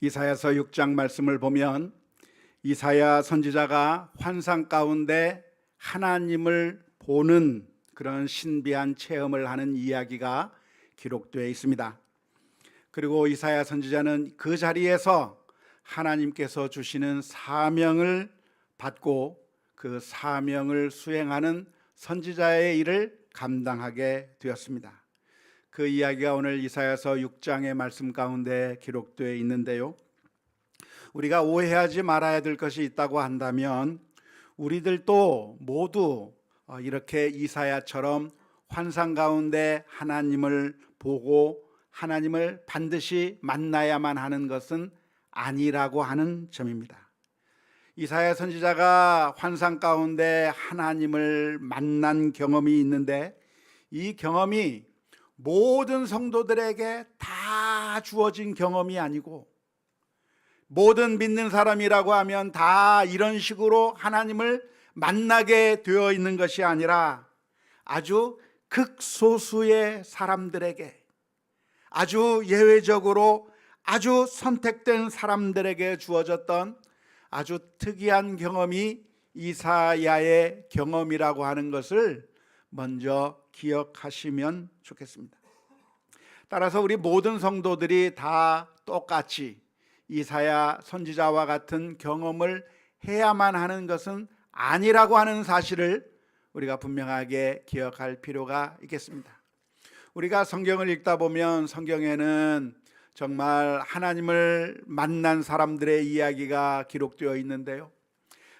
이사야서 6장 말씀을 보면 이사야 선지자가 환상 가운데 하나님을 보는 그런 신비한 체험을 하는 이야기가 기록되어 있습니다. 그리고 이사야 선지자는 그 자리에서 하나님께서 주시는 사명을 받고 그 사명을 수행하는 선지자의 일을 감당하게 되었습니다. 그 이야기가 오늘 이사야서 6장의 말씀 가운데 기록되어 있는데요. 우리가 오해하지 말아야 될 것이 있다고 한다면 우리들도 모두 어, 이렇게 이사야처럼 환상 가운데 하나님을 보고 하나님을 반드시 만나야만 하는 것은 아니라고 하는 점입니다. 이사야 선지자가 환상 가운데 하나님을 만난 경험이 있는데 이 경험이 모든 성도들에게 다 주어진 경험이 아니고 모든 믿는 사람이라고 하면 다 이런 식으로 하나님을 만나게 되어 있는 것이 아니라 아주 극소수의 사람들에게 아주 예외적으로 아주 선택된 사람들에게 주어졌던 아주 특이한 경험이 이사야의 경험이라고 하는 것을 먼저 기억하시면 좋겠습니다. 따라서 우리 모든 성도들이 다 똑같이 이사야 선지자와 같은 경험을 해야만 하는 것은 아니라고 하는 사실을 우리가 분명하게 기억할 필요가 있겠습니다. 우리가 성경을 읽다 보면 성경에는 정말 하나님을 만난 사람들의 이야기가 기록되어 있는데요.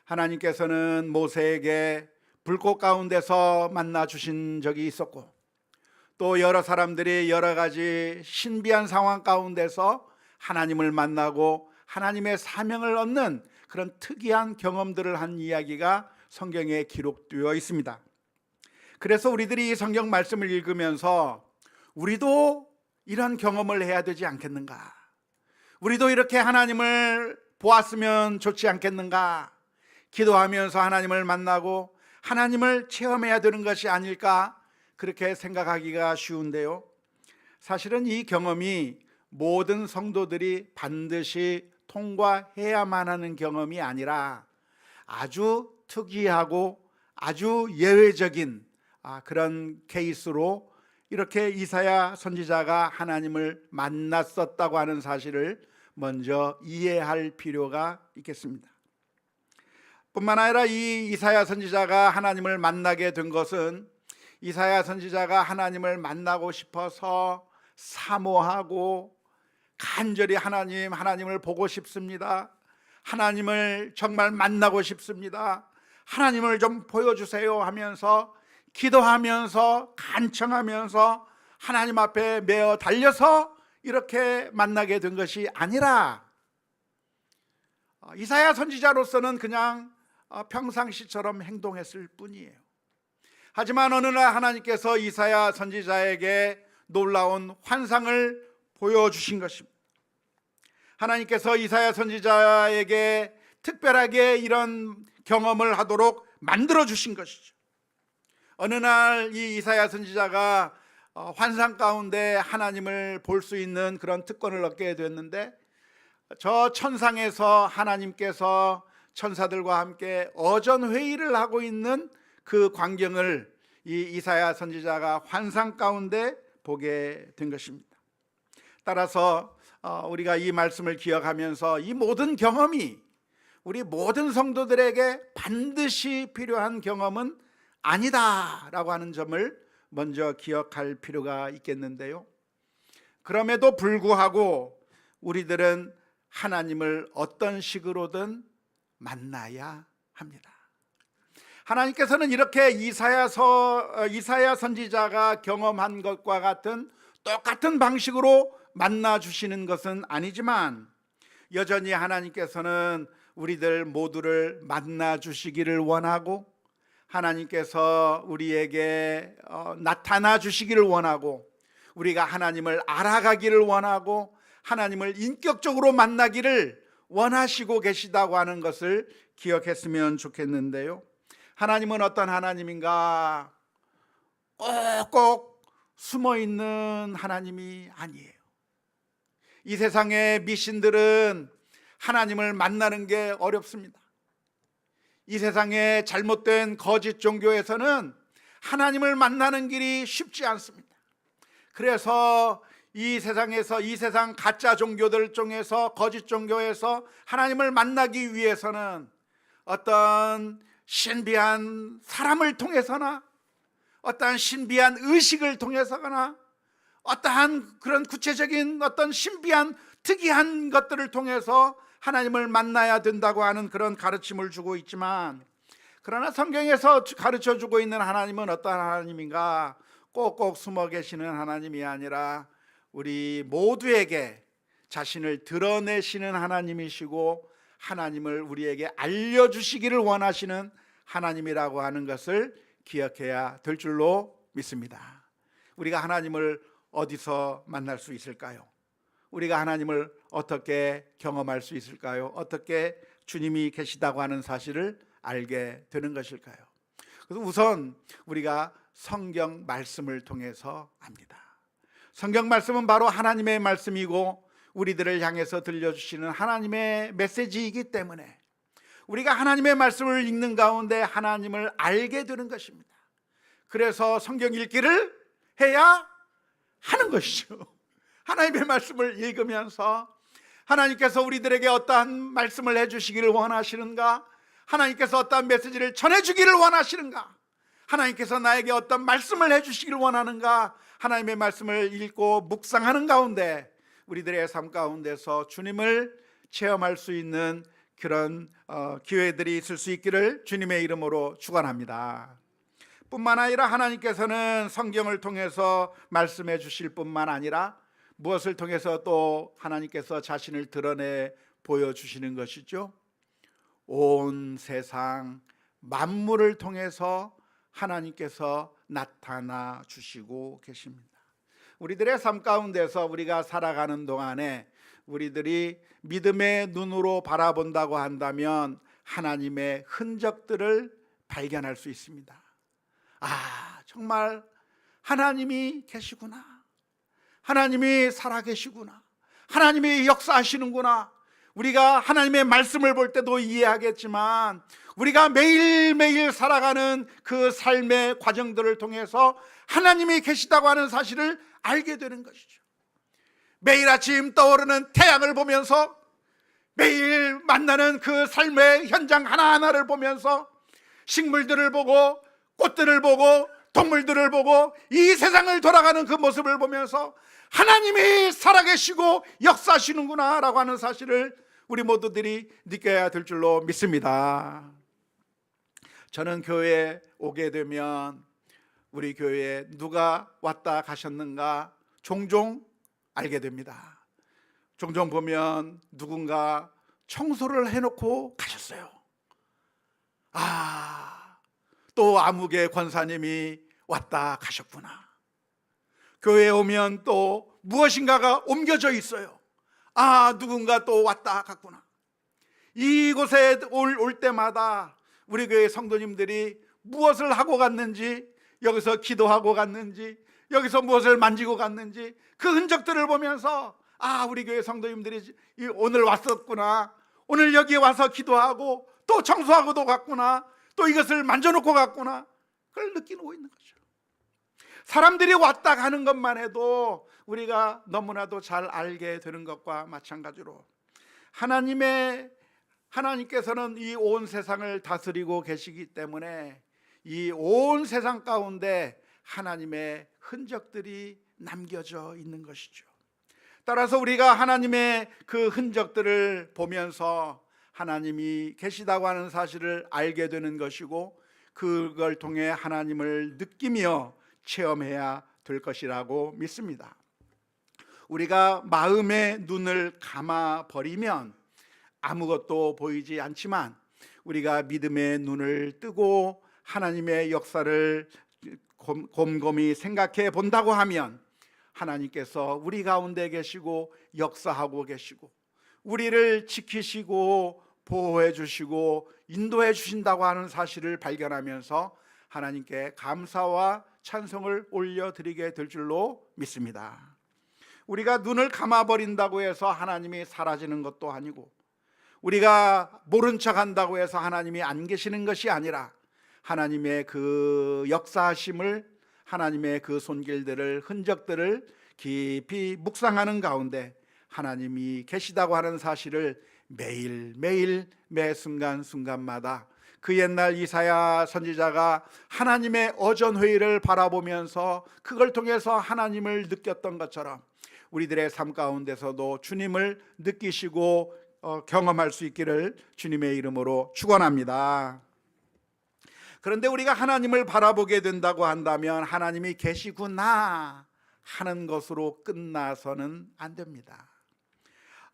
하나님께서는 모세에게 불꽃 가운데서 만나 주신 적이 있었고 또 여러 사람들이 여러 가지 신비한 상황 가운데서 하나님을 만나고 하나님의 사명을 얻는 그런 특이한 경험들을 한 이야기가 성경에 기록되어 있습니다. 그래서 우리들이 이 성경 말씀을 읽으면서 우리도 이런 경험을 해야 되지 않겠는가? 우리도 이렇게 하나님을 보았으면 좋지 않겠는가? 기도하면서 하나님을 만나고 하나님을 체험해야 되는 것이 아닐까? 그렇게 생각하기가 쉬운데요. 사실은 이 경험이 모든 성도들이 반드시 통과해야만 하는 경험이 아니라 아주 특이하고 아주 예외적인 아, 그런 케이스로 이렇게 이사야 선지자가 하나님을 만났었다고 하는 사실을 먼저 이해할 필요가 있겠습니다. 뿐만 아니라 이 이사야 선지자가 하나님을 만나게 된 것은 이사야 선지자가 하나님을 만나고 싶어서 사모하고 간절히 하나님 하나님을 보고 싶습니다. 하나님을 정말 만나고 싶습니다. 하나님을 좀 보여주세요 하면서 기도하면서 간청하면서 하나님 앞에 매어 달려서 이렇게 만나게 된 것이 아니라 어, 이사야 선지자로서는 그냥 어, 평상시처럼 행동했을 뿐이에요. 하지만 어느 날 하나님께서 이사야 선지자에게 놀라운 환상을 보여주신 것입니다. 하나님께서 이사야 선지자에게 특별하게 이런 경험을 하도록 만들어 주신 것이죠. 어느 날 이 이사야 선지자가 어, 환상 가운데 하나님을 볼 수 있는 그런 특권을 얻게 됐는데 저 천상에서 하나님께서 천사들과 함께 어전 회의를 하고 있는 그 광경을 이 이사야 선지자가 환상 가운데 보게 된 것입니다. 따라서 어, 우리가 이 말씀을 기억하면서 이 모든 경험이 우리 모든 성도들에게 반드시 필요한 경험은 아니다라고 하는 점을 먼저 기억할 필요가 있겠는데요. 그럼에도 불구하고 우리들은 하나님을 어떤 식으로든 만나야 합니다. 하나님께서는 이렇게 이사야서 어, 이사야 선지자가 경험한 것과 같은 똑같은 방식으로 만나 주시는 것은 아니지만 여전히 하나님께서는 우리들 모두를 만나 주시기를 원하고 하나님께서 우리에게 어, 나타나 주시기를 원하고 우리가 하나님을 알아가기를 원하고 하나님을 인격적으로 만나기를 원하시고 계시다고 하는 것을 기억했으면 좋겠는데요. 하나님은 어떤 하나님인가? 꼭꼭 숨어 있는 하나님이 아니에요. 이 세상의 미신들은 하나님을 만나는 게 어렵습니다. 이 세상의 잘못된 거짓 종교에서는 하나님을 만나는 길이 쉽지 않습니다. 그래서 이 세상에서 이 세상 가짜 종교들 중에서 거짓 종교에서 하나님을 만나기 위해서는 어떤 신비한 사람을 통해서나 어떠한 신비한 의식을 통해서거나 어떠한 그런 구체적인 어떤 신비한 특이한 것들을 통해서 하나님을 만나야 된다고 하는 그런 가르침을 주고 있지만 그러나 성경에서 가르쳐 주고 있는 하나님은 어떠한 하나님인가? 꼭꼭 숨어 계시는 하나님이 아니라 우리 모두에게 자신을 드러내시는 하나님이시고 하나님을 우리에게 알려주시기를 원하시는 하나님이라고 하는 것을 기억해야 될 줄로 믿습니다. 우리가 하나님을 어디서 만날 수 있을까요? 우리가 하나님을 어떻게 경험할 수 있을까요? 어떻게 주님이 계시다고 하는 사실을 알게 되는 것일까요? 그래서 우선 우리가 성경 말씀을 통해서 압니다. 성경 말씀은 바로 하나님의 말씀이고 우리들을 향해서 들려주시는 하나님의 메시지이기 때문에 우리가 하나님의 말씀을 읽는 가운데 하나님을 알게 되는 것입니다. 그래서 성경 읽기를 해야 하는 것이죠. 하나님의 말씀을 읽으면서 하나님께서 우리들에게 어떠한 말씀을 해주시기를 원하시는가? 하나님께서 어떠한 메시지를 전해주기를 원하시는가? 하나님께서 나에게 어떤 말씀을 해주시기를 원하는가? 하나님의 말씀을 읽고 묵상하는 가운데 우리들의 삶 가운데서 주님을 체험할 수 있는 그런 어, 기회들이 있을 수 있기를 주님의 이름으로 축원합니다. 뿐만 아니라 하나님께서는 성경을 통해서 말씀해 주실 뿐만 아니라 무엇을 통해서 또 하나님께서 자신을 드러내 보여 주시는 것이죠. 온 세상 만물을 통해서 하나님께서 나타나 주시고 계십니다. 우리들의 삶 가운데서 우리가 살아가는 동안에 우리들이 믿음의 눈으로 바라본다고 한다면 하나님의 흔적들을 발견할 수 있습니다. 아, 정말 하나님이 계시구나. 하나님이 살아계시구나. 하나님이 역사하시는구나. 우리가 하나님의 말씀을 볼 때도 이해하겠지만 우리가 매일매일 살아가는 그 삶의 과정들을 통해서 하나님이 계시다고 하는 사실을 알게 되는 것이죠. 매일 아침 떠오르는 태양을 보면서 매일 만나는 그 삶의 현장 하나하나를 보면서 식물들을 보고 꽃들을 보고 동물들을 보고 이 세상을 돌아가는 그 모습을 보면서 하나님이 살아계시고 역사하시는구나 라고 하는 사실을 우리 모두들이 느껴야 될 줄로 믿습니다. 저는 교회에 오게 되면 우리 교회에 누가 왔다 가셨는가 종종 알게 됩니다. 종종 보면 누군가 청소를 해놓고 가셨어요. 아, 또 아무개 권사님이 왔다 가셨구나. 교회에 오면 또 무엇인가가 옮겨져 있어요. 아, 누군가 또 왔다 갔구나. 이곳에 올, 올 때마다 우리 교회 성도님들이 무엇을 하고 갔는지, 여기서 기도하고 갔는지, 여기서 무엇을 만지고 갔는지, 그 흔적들을 보면서, 아, 우리 교회 성도님들이 오늘 왔었구나. 오늘 여기 와서 기도하고, 또 청소하고도 갔구나. 또 이것을 만져놓고 갔구나. 그걸 느끼고 있는 거죠. 사람들이 왔다 가는 것만 해도 우리가 너무나도 잘 알게 되는 것과 마찬가지로 하나님의 하나님께서는 이 온 세상을 다스리고 계시기 때문에 이 온 세상 가운데 하나님의 흔적들이 남겨져 있는 것이죠. 따라서 우리가 하나님의 그 흔적들을 보면서 하나님이 계시다고 하는 사실을 알게 되는 것이고 그걸 통해 하나님을 느끼며 체험해야 될 것이라고 믿습니다. 우리가 마음의 눈을 감아 버리면 아무것도 보이지 않지만 우리가 믿음의 눈을 뜨고 하나님의 역사를 곰곰이 생각해 본다고 하면 하나님께서 우리 가운데 계시고 역사하고 계시고 우리를 지키시고 보호해 주시고 인도해 주신다고 하는 사실을 발견하면서 하나님께 감사와 찬송을 올려드리게 될 줄로 믿습니다. 우리가 눈을 감아버린다고 해서 하나님이 사라지는 것도 아니고 우리가 모른 척 한다고 해서 하나님이 안 계시는 것이 아니라 하나님의 그 역사하심을 하나님의 그 손길들을 흔적들을 깊이 묵상하는 가운데 하나님이 계시다고 하는 사실을 매일 매일 매 순간 순간마다 그 옛날 이사야 선지자가 하나님의 어전 회의를 바라보면서 그걸 통해서 하나님을 느꼈던 것처럼 우리들의 삶 가운데서도 주님을 느끼시고 어, 경험할 수 있기를 주님의 이름으로 축원합니다. 그런데 우리가 하나님을 바라보게 된다고 한다면 하나님이 계시구나 하는 것으로 끝나서는 안 됩니다.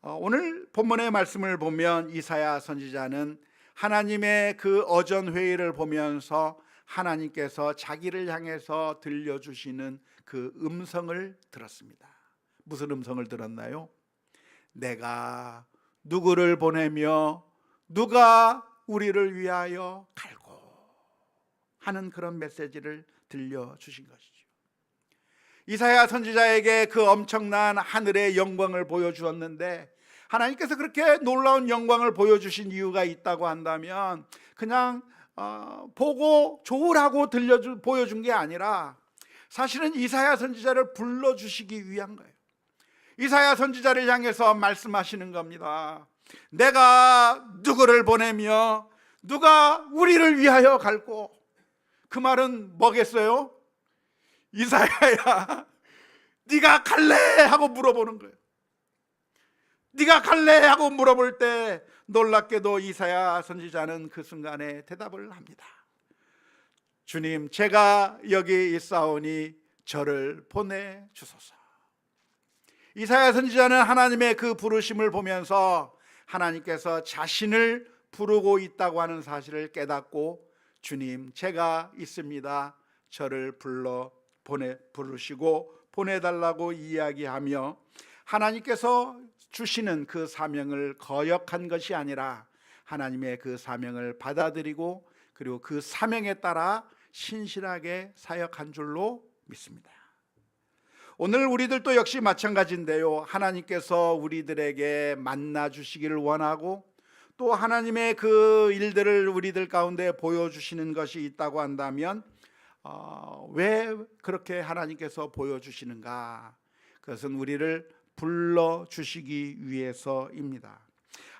어, 오늘 본문의 말씀을 보면 이사야 선지자는 하나님의 그 어전 회의를 보면서 하나님께서 자기를 향해서 들려주시는 그 음성을 들었습니다. 무슨 음성을 들었나요? 내가 누구를 보내며 누가 우리를 위하여 갈고 하는 그런 메시지를 들려주신 것이죠. 이사야 선지자에게 그 엄청난 하늘의 영광을 보여주었는데 하나님께서 그렇게 놀라운 영광을 보여주신 이유가 있다고 한다면 그냥 어, 보고 좋으라고 들려주 보여준 게 아니라 사실은 이사야 선지자를 불러주시기 위한 거예요. 이사야 선지자를 향해서 말씀하시는 겁니다. 내가 누구를 보내며 누가 우리를 위하여 갈고 그 말은 뭐겠어요? 이사야야, 네가 갈래 하고 물어보는 거예요. 네가 갈래 하고 물어볼 때 놀랍게도 이사야 선지자는 그 순간에 대답을 합니다. 주님, 제가 여기 있사오니 저를 보내 주소서. 이사야 선지자는 하나님의 그 부르심을 보면서 하나님께서 자신을 부르고 있다고 하는 사실을 깨닫고 주님, 제가 있습니다. 저를 불러 보내 부르시고 보내달라고 이야기하며 하나님께서 주시는 그 사명을 거역한 것이 아니라 하나님의 그 사명을 받아들이고 그리고 그 사명에 따라 신실하게 사역한 줄로 믿습니다. 오늘 우리들도 역시 마찬가지인데요. 하나님께서 우리들에게 만나 주시기를 원하고 또 하나님의 그 일들을 우리들 가운데 보여주시는 것이 있다고 한다면 어, 왜 그렇게 하나님께서 보여주시는가? 그것은 우리를 불러 주시기 위해서입니다.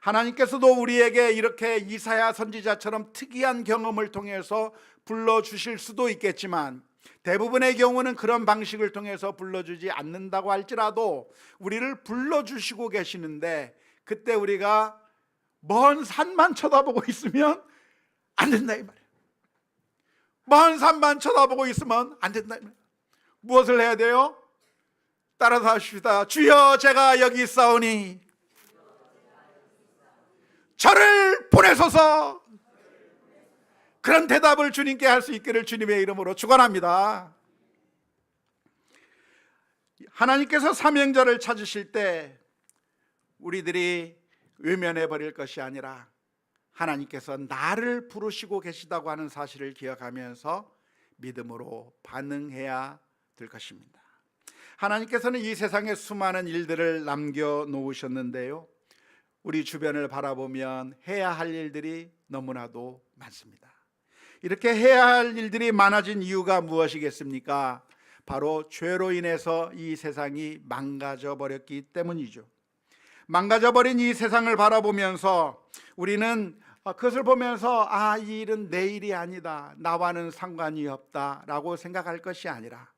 하나님께서도 우리에게 이렇게 이사야 선지자처럼 특이한 경험을 통해서 불러 주실 수도 있겠지만 대부분의 경우는 그런 방식을 통해서 불러주지 않는다고 할지라도 우리를 불러주시고 계시는데 그때 우리가 먼 산만 쳐다보고 있으면 안 된다 이 말이에요. 먼 산만 쳐다보고 있으면 안 된다 이 말이에요. 무엇을 해야 돼요? 따라서 하십시다. 주여 제가 여기 있사오니 저를 보내소서. 그런 대답을 주님께 할 수 있기를 주님의 이름으로 축원합니다. 하나님께서 사명자를 찾으실 때 우리들이 외면해 버릴 것이 아니라 하나님께서 나를 부르시고 계시다고 하는 사실을 기억하면서 믿음으로 반응해야 될 것입니다. 하나님께서는 이 세상에 수많은 일들을 남겨 놓으셨는데요. 우리 주변을 바라보면 해야 할 일들이 너무나도 많습니다. 이렇게 해야 할 일들이 많아진 이유가 무엇이겠습니까? 바로 죄로 인해서 이 세상이 망가져 버렸기 때문이죠. 망가져 버린 이 세상을 바라보면서 우리는 그것을 보면서 아, 이 일은 내 일이 아니다. 나와는 상관이 없다 라고 생각할 것이 아니라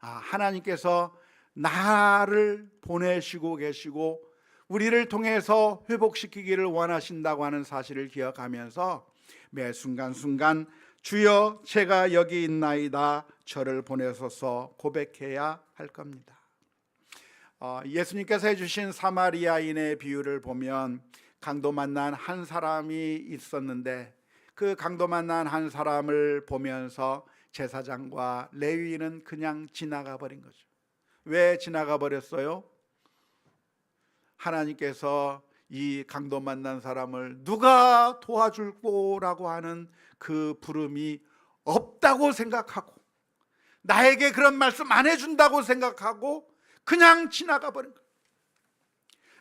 아, 하나님께서 나를 보내시고 계시고 우리를 통해서 회복시키기를 원하신다고 하는 사실을 기억하면서 매 순간순간 주여 제가 여기 있나이다 저를 보내소서 고백해야 할 겁니다. 어, 예수님께서 해주신 사마리아인의 비유를 보면 강도 만난 한 사람이 있었는데 그 강도 만난 한 사람을 보면서 제사장과 레위인은 그냥 지나가 버린 거죠. 왜 지나가 버렸어요? 하나님께서 이 강도 만난 사람을 누가 도와줄 거라고 하는 그 부름이 없다고 생각하고 나에게 그런 말씀 안 해준다고 생각하고 그냥 지나가 버린 거예요.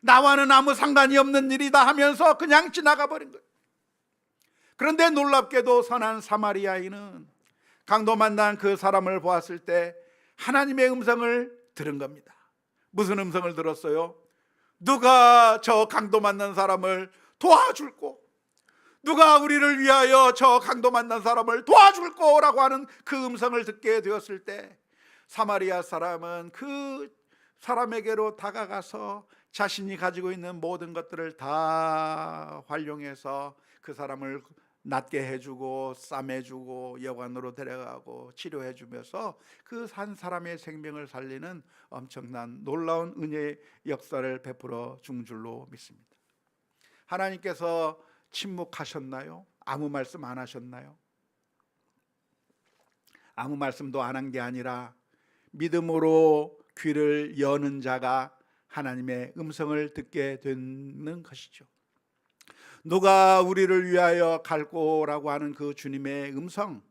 나와는 아무 상관이 없는 일이다 하면서 그냥 지나가 버린 거예요. 그런데 놀랍게도 선한 사마리아인은 강도 만난 그 사람을 보았을 때 하나님의 음성을 들은 겁니다. 무슨 음성을 들었어요? 누가 저 강도 만난 사람을 도와줄고 누가 우리를 위하여 저 강도 만난 사람을 도와줄 거라고 하는 그 음성을 듣게 되었을 때 사마리아 사람은 그 사람에게로 다가가서 자신이 가지고 있는 모든 것들을 다 활용해서 그 사람을 낫게 해주고 싸매주고 여관으로 데려가고 치료해주면서 그 한 사람의 생명을 살리는 엄청난 놀라운 은혜의 역사를 베풀어 준 줄로 믿습니다. 하나님께서 침묵하셨나요? 아무 말씀 안 하셨나요? 아무 말씀도 안 한 게 아니라 믿음으로 귀를 여는 자가 하나님의 음성을 듣게 되는 것이죠. 누가 우리를 위하여 갈고라고 하는 그 주님의 음성,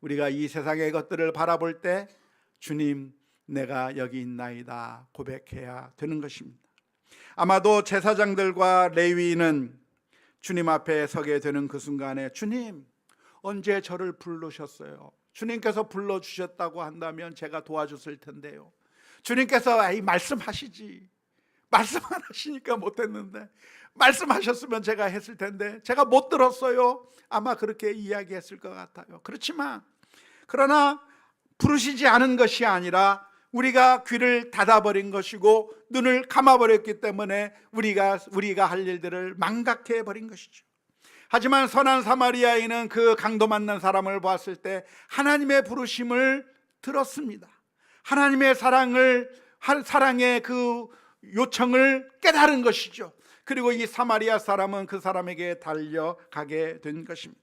우리가 이 세상의 것들을 바라볼 때 주님 내가 여기 있나이다 고백해야 되는 것입니다. 아마도 제사장들과 레위인은 주님 앞에 서게 되는 그 순간에 주님 언제 저를 부르셨어요? 주님께서 불러 주셨다고 한다면 제가 도와줬을 텐데요. 주님께서 이 말씀하시지. 말씀 안 하시니까 못했는데 말씀하셨으면 제가 했을 텐데 제가 못 들었어요. 아마 그렇게 이야기했을 것 같아요. 그렇지만 그러나 부르시지 않은 것이 아니라 우리가 귀를 닫아버린 것이고 눈을 감아버렸기 때문에 우리가 우리가 할 일들을 망각해 버린 것이죠. 하지만 선한 사마리아인은 그 강도 만난 사람을 봤을 때 하나님의 부르심을 들었습니다. 하나님의 사랑을 사랑의 그 요청을 깨달은 것이죠. 그리고 이 사마리아 사람은 그 사람에게 달려가게 된 것입니다.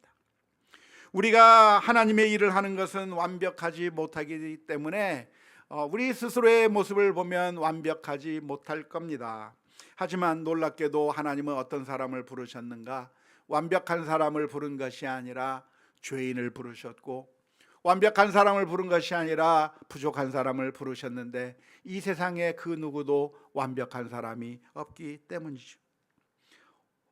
우리가 하나님의 일을 하는 것은 완벽하지 못하기 때문에 어, 우리 스스로의 모습을 보면 완벽하지 못할 겁니다. 하지만 놀랍게도 하나님은 어떤 사람을 부르셨는가? 완벽한 사람을 부른 것이 아니라 죄인을 부르셨고 완벽한 사람을 부른 것이 아니라 부족한 사람을 부르셨는데 이 세상에 그 누구도 완벽한 사람이 없기 때문이죠.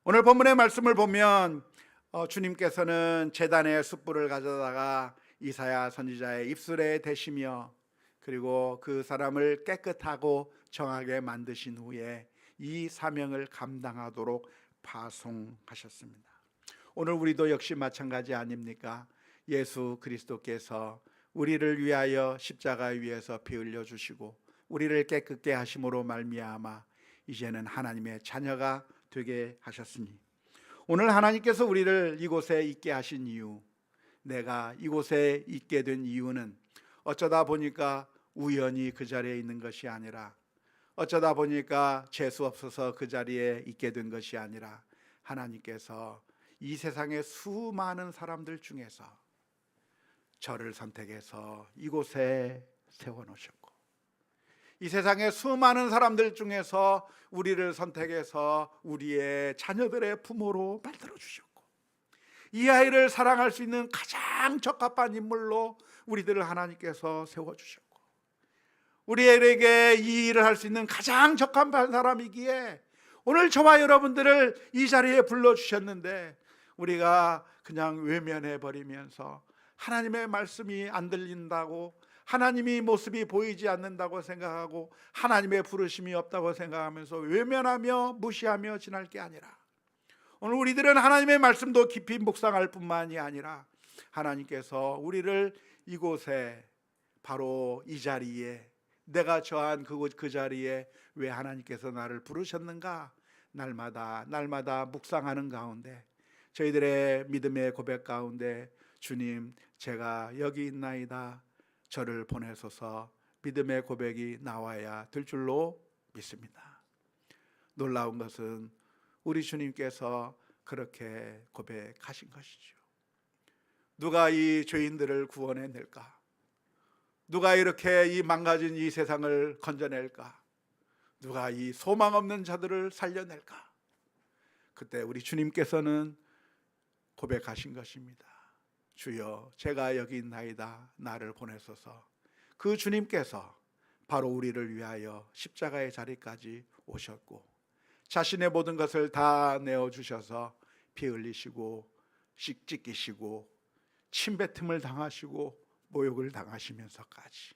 오늘 본문의 말씀을 보면 어, 주님께서는 재단의 숯불을 가져다가 이사야 선지자의 입술에 대시며 그리고 그 사람을 깨끗하고 정하게 만드신 후에 이 사명을 감당하도록 파송하셨습니다. 오늘 우리도 역시 마찬가지 아닙니까? 예수 그리스도께서 우리를 위하여 십자가 위에서 피 흘려 주시고 우리를 깨끗게 하심으로 말미암아 이제는 하나님의 자녀가 되게 하셨으니 오늘 하나님께서 우리를 이곳에 있게 하신 이유 내가 이곳에 있게 된 이유는 어쩌다 보니까 우연히 그 자리에 있는 것이 아니라 어쩌다 보니까 재수 없어서 그 자리에 있게 된 것이 아니라 하나님께서 이 세상의 수많은 사람들 중에서 저를 선택해서 이곳에 세워 놓으셨고 이 세상의 수많은 사람들 중에서 우리를 선택해서 우리의 자녀들의 부모로 만들어 주셨고 이 아이를 사랑할 수 있는 가장 적합한 인물로 우리들을 하나님께서 세워 주셨고 우리에게 이 일을 할 수 있는 가장 적합한 사람이기에 오늘 저와 여러분들을 이 자리에 불러 주셨는데 우리가 그냥 외면해 버리면서 하나님의 말씀이 안 들린다고 하나님이 모습이 보이지 않는다고 생각하고 하나님의 부르심이 없다고 생각하면서 외면하며 무시하며 지날 게 아니라 오늘 우리들은 하나님의 말씀도 깊이 묵상할 뿐만이 아니라 하나님께서 우리를 이곳에 바로 이 자리에 내가 저한 그곳 그 자리에 왜 하나님께서 나를 부르셨는가 날마다 날마다 묵상하는 가운데 저희들의 믿음의 고백 가운데 주님 제가 여기 있나이다 저를 보내소서 믿음의 고백이 나와야 될 줄로 믿습니다. 놀라운 것은 우리 주님께서 그렇게 고백하신 것이죠. 누가 이 죄인들을 구원해 낼까? 누가 이렇게 이 망가진 이 세상을 건져낼까? 누가 이 소망 없는 자들을 살려낼까? 그때 우리 주님께서는 고백하신 것입니다. 주여, 제가 여기 있나이다. 나를 보내소서. 그 주님께서 바로 우리를 위하여 십자가의 자리까지 오셨고 자신의 모든 것을 다 내어 주셔서 피 흘리시고 씩 찢기시고 침뱉음을 당하시고 모욕을 당하시면서까지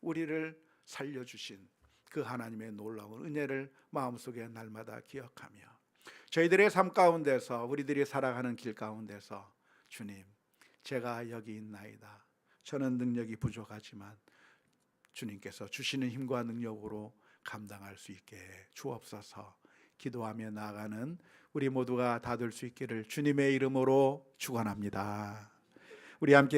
우리를 살려 주신 그 하나님의 놀라운 은혜를 마음속에 날마다 기억하며 저희들의 삶 가운데서 우리들이 살아가는 길 가운데서 주님 제가 여기 있나이다. 저는 능력이 부족하지만 주님께서 주시는 힘과 능력으로 감당할 수 있게 주옵소서. 기도하며 나아가는 우리 모두가 다 될 수 있기를 주님의 이름으로 축원합니다. 우리 함께